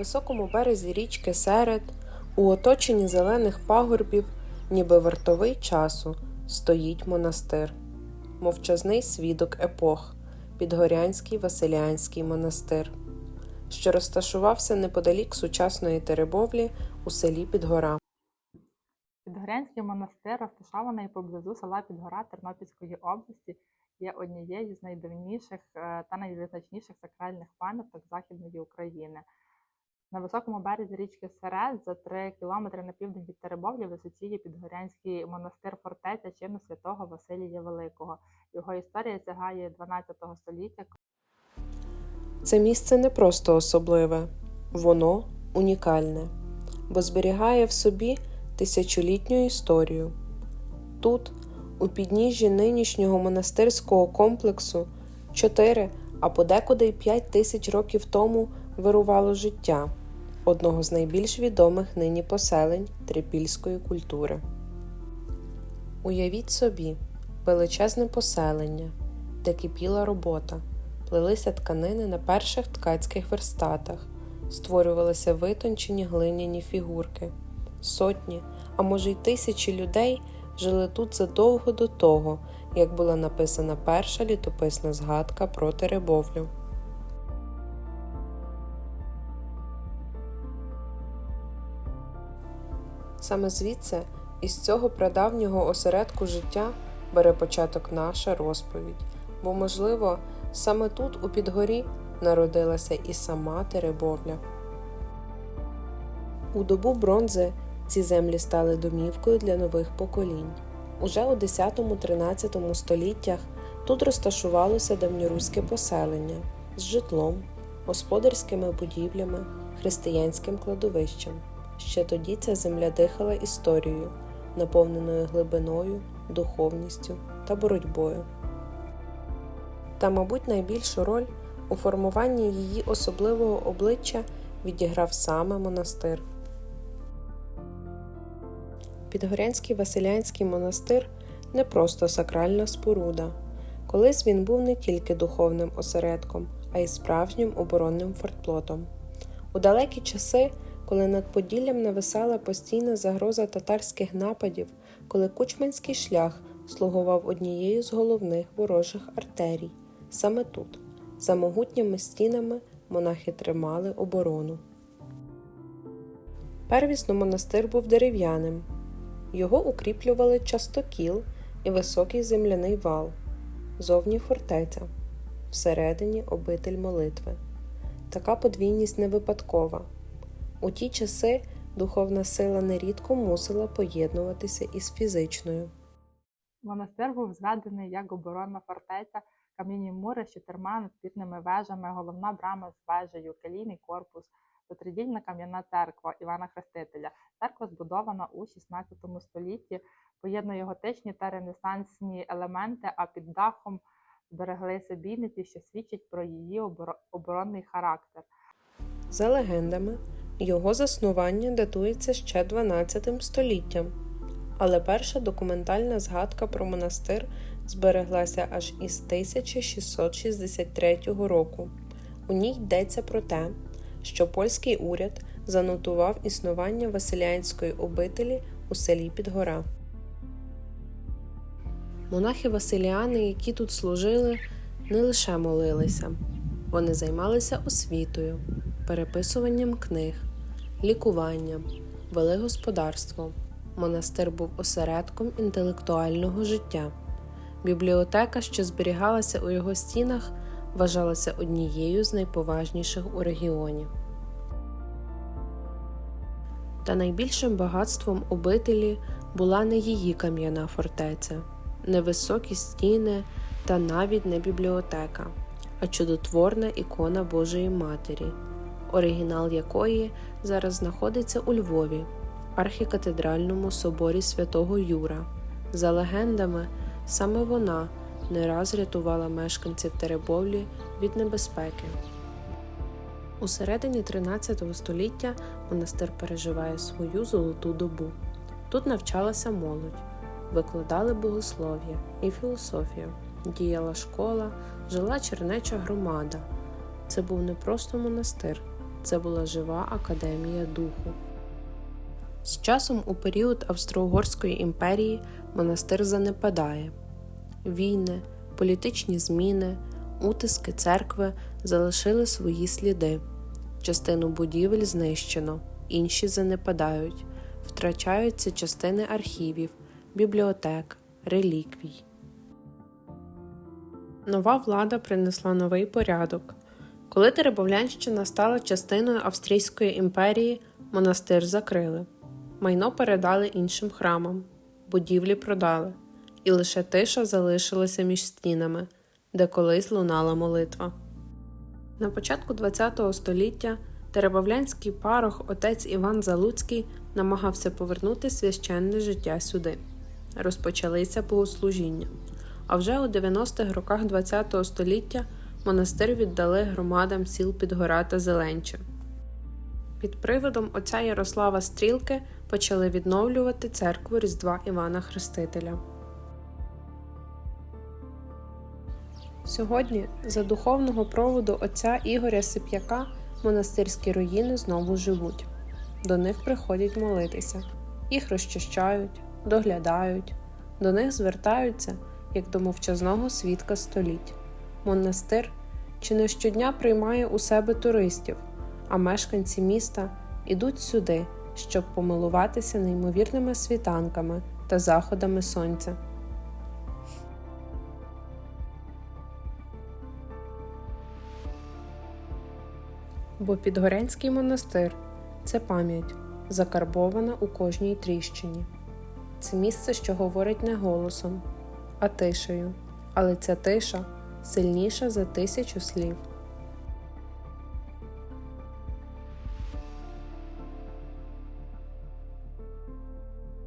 високому березі річки Серед, у оточенні зелених пагорбів, ніби вартовий часу, стоїть монастир, мовчазний свідок епох, Підгорянський Василіанський монастир, що розташувався неподалік сучасної Теребовлі у селі Підгора. Підгорянський монастир, розташований поблизу села Підгора Тернопільської області, є однією з найдавніших е, та найвизначніших сакральних пам'яток Західної України. На високому березі річки Серед за 3 кілометри на південь від Теребовлі височіє Підгорянський монастир фортеця чину святого Василія Великого. Його історія сягає 12 століття, Це місце не просто особливе, воно унікальне, бо зберігає в собі тисячолітню історію. Тут, у підніжжі нинішнього монастирського комплексу, чотири, а подекуди й п'ять тисяч років тому вирувало життя одного з найбільш відомих нині поселень трипільської культури. Уявіть собі величезне поселення, де кипіла робота, плелися тканини на перших ткацьких верстатах, створювалися витончені глиняні фігурки. Сотні, а може й тисячі людей жили тут задовго до того, як була написана перша літописна згадка про Теребовлю. Саме звідси, із цього прадавнього осередку життя, бере початок наша розповідь, бо, можливо, саме тут, у Підгорі, народилася і сама Теребовля. У добу бронзи ці землі стали домівкою для нових поколінь. Уже у 10-13 століттях тут розташувалося давньоруське поселення з житлом, господарськими будівлями, християнським кладовищем. Ще тоді ця земля дихала історією, наповненою глибиною, духовністю та боротьбою. Та, мабуть, найбільшу роль у формуванні її особливого обличчя відіграв саме монастир. Підгорянський Василянський монастир не просто сакральна споруда. Колись він був не тільки духовним осередком, а й справжнім оборонним фортплотом. У далекі часи, коли над Поділлям нависала постійна загроза татарських нападів, коли Кучманський шлях слугував однією з головних ворожих артерій, саме тут, за могутніми стінами, монахи тримали оборону. Первісно монастир був дерев'яним. Його укріплювали частокіл і високий земляний вал, зовні фортеця, всередині обитель молитви. Така подвійність не випадкова. У ті часи духовна сила нерідко мусила поєднуватися із фізичною. Монастир був зведений як оборонна фортеця, кам'яні мури з чотирма надпірними вежами, головна брама з вежею, келійний корпус, потридільна кам'яна церква Івана Хрестителя. Церква збудована у 16 столітті, поєднує готичні та ренесансні елементи, а під дахом збереглися бійниці, що свідчать про її оборонний характер. За легендами, його заснування датується ще 12 століттям, але перша документальна згадка про монастир збереглася аж із 1663 року. У ній йдеться про те, що польський уряд занотував існування Василянської обителі у селі Підгора. Монахи Василіани, які тут служили, не лише молилися, вони займалися освітою, переписуванням книг, лікуванням, вели господарство. Монастир був осередком інтелектуального життя. Бібліотека, що зберігалася у його стінах, вважалася однією з найповажніших у регіоні. Та найбільшим багатством обителі була не її кам'яна фортеця, не високі стіни та навіть не бібліотека, а чудотворна ікона Божої Матері, оригінал якої зараз знаходиться у Львові, в архікатедральному соборі святого Юра. За легендами, саме вона не раз рятувала мешканців Теребовлі від небезпеки. У середині 13 століття монастир переживає свою золоту добу. Тут навчалася молодь, викладали богослов'я і філософію, діяла школа, жила чернеча громада. Це був не просто монастир, це була жива академія духу. З часом у період Австро-Угорської імперії монастир занепадає. Війни, політичні зміни, утиски церкви залишили свої сліди. Частину будівель знищено, інші занепадають, втрачаються частини архівів, бібліотек, реліквій. Нова влада принесла новий порядок. Коли Теребовлянщина стала частиною Австрійської імперії, монастир закрили. Майно передали іншим храмам, будівлі продали, і лише тиша залишилася між стінами, де колись лунала молитва. На початку ХХ століття Теребовлянський парох отець Іван Залуцький намагався повернути священне життя сюди. Розпочалися богослужіння. А вже у 90-х роках ХХ століття монастир віддали громадам сіл Підгора та Зеленче. Під приводом отця Ярослава Стрілки почали відновлювати церкву Різдва Івана Хрестителя. Сьогодні, за духовного проводу отця Ігоря Сип'яка, монастирські руїни знову живуть. До них приходять молитися, їх розчищають, доглядають, до них звертаються як до мовчазного свідка століть. Монастир чи не щодня приймає у себе туристів, а мешканці міста ідуть сюди, щоб помилуватися неймовірними світанками та заходами сонця. Бо Підгорянський монастир це пам'ять, закарбована у кожній тріщині. Це місце, що говорить не голосом, а тишею, але ця тиша сильніша за тисячу слів.